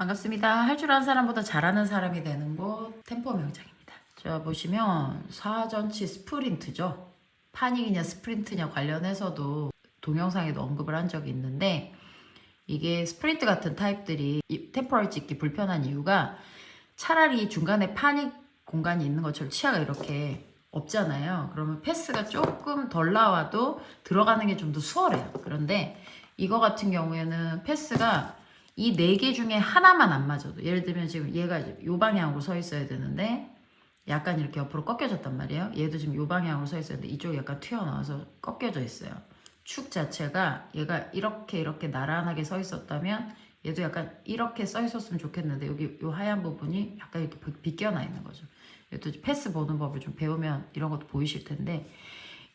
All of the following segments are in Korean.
반갑습니다. 할 줄 아는 사람보다 잘하는 사람이 되는 곳 템포 명장입니다. 자 보시면 사전치 스프린트죠. 파닉이냐 스프린트냐 관련해서도 동영상에도 언급을 한 적이 있는데 이게 스프린트 같은 타입들이 이 템포를 찍기 불편한 이유가 차라리 중간에 파닉 공간이 있는 것처럼 치아가 이렇게 없잖아요. 그러면 패스가 조금 덜 나와도 들어가는 게 좀 더 수월해요. 그런데 이거 같은 경우에는 패스가 이 네 개 중에 하나만 안 맞아도 예를 들면 지금 얘가 요 방향으로 서 있어야 되는데 약간 이렇게 옆으로 꺾여졌단 말이에요. 얘도 지금 요 방향으로 서 있어야 되는데 이쪽이 약간 튀어나와서 꺾여져 있어요. 축 자체가 얘가 이렇게 이렇게 나란하게 서 있었다면 얘도 약간 이렇게 써 있었으면 좋겠는데 여기 요 하얀 부분이 약간 이렇게 비- 비껴나 있는 거죠. 이것도 패스 보는 법을 좀 배우면 이런 것도 보이실 텐데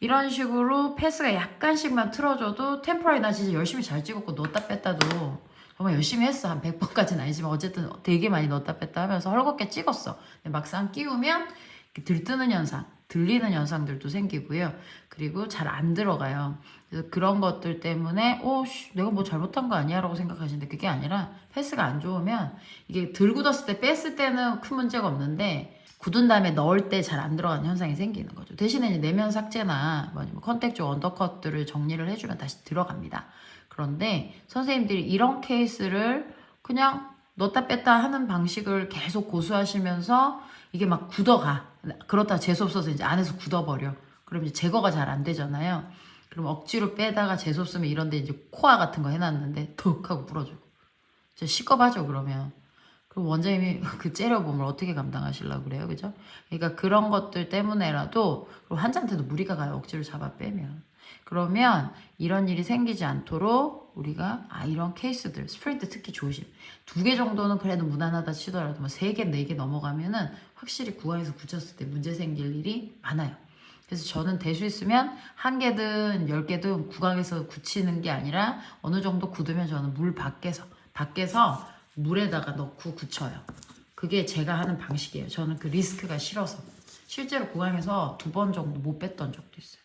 이런 식으로 패스가 약간씩만 틀어줘도 템포라리 나 진짜 열심히 잘 찍었고 넣었다 뺐다도 정말 열심히 했어. 한 100번까지는 아니지만 어쨌든 되게 많이 넣었다 뺐다 하면서 헐겁게 찍었어. 막상 끼우면 들뜨는 현상 들리는 현상들도 생기고요. 그리고 잘 안 들어가요. 그래서 그런 것들 때문에 오 씨, 내가 뭐 잘못한 거 아니야? 라고 생각하시는데 그게 아니라 패스가 안 좋으면 이게 들 굳었을 때 뺐을 때는 큰 문제가 없는데 굳은 다음에 넣을 때 잘 안 들어가는 현상이 생기는 거죠. 대신에 이제 내면 삭제나 뭐 아니면 컨택 쪽 언더컷들을 정리를 해주면 다시 들어갑니다. 그런데 선생님들이 이런 케이스를 그냥 넣었다 뺐다 하는 방식을 계속 고수하시면서 이게 막 굳어가. 그렇다 재수없어서 이제 안에서 굳어버려. 그럼 이제 제거가 잘 안 되잖아요. 그럼 억지로 빼다가 재수없으면 이런데 이제 코아 같은 거 해놨는데 톡 하고 부러지고. 진짜 시겁하죠 그러면. 그럼 원장님이 그 째려보면 어떻게 감당하시려고 그래요, 그죠? 그러니까 그런 것들 때문에라도 환자한테도 무리가 가요, 억지로 잡아 빼면. 그러면 이런 일이 생기지 않도록 우리가 아 이런 케이스들 스프린트 특히 조심. 두 개 정도는 그래도 무난하다 치더라도 뭐 세 개, 네 개 넘어가면은 확실히 구강에서 굳혔을 때 문제 생길 일이 많아요. 그래서 저는 될수 있으면 한 개든 열 개든 구강에서 굳히는 게 아니라 어느 정도 굳으면 저는 물 밖에서 밖에서 물에다가 넣고 굳혀요. 그게 제가 하는 방식이에요. 저는 그 리스크가 싫어서 실제로 구강에서 두 번 정도 못 뺐던 적도 있어요.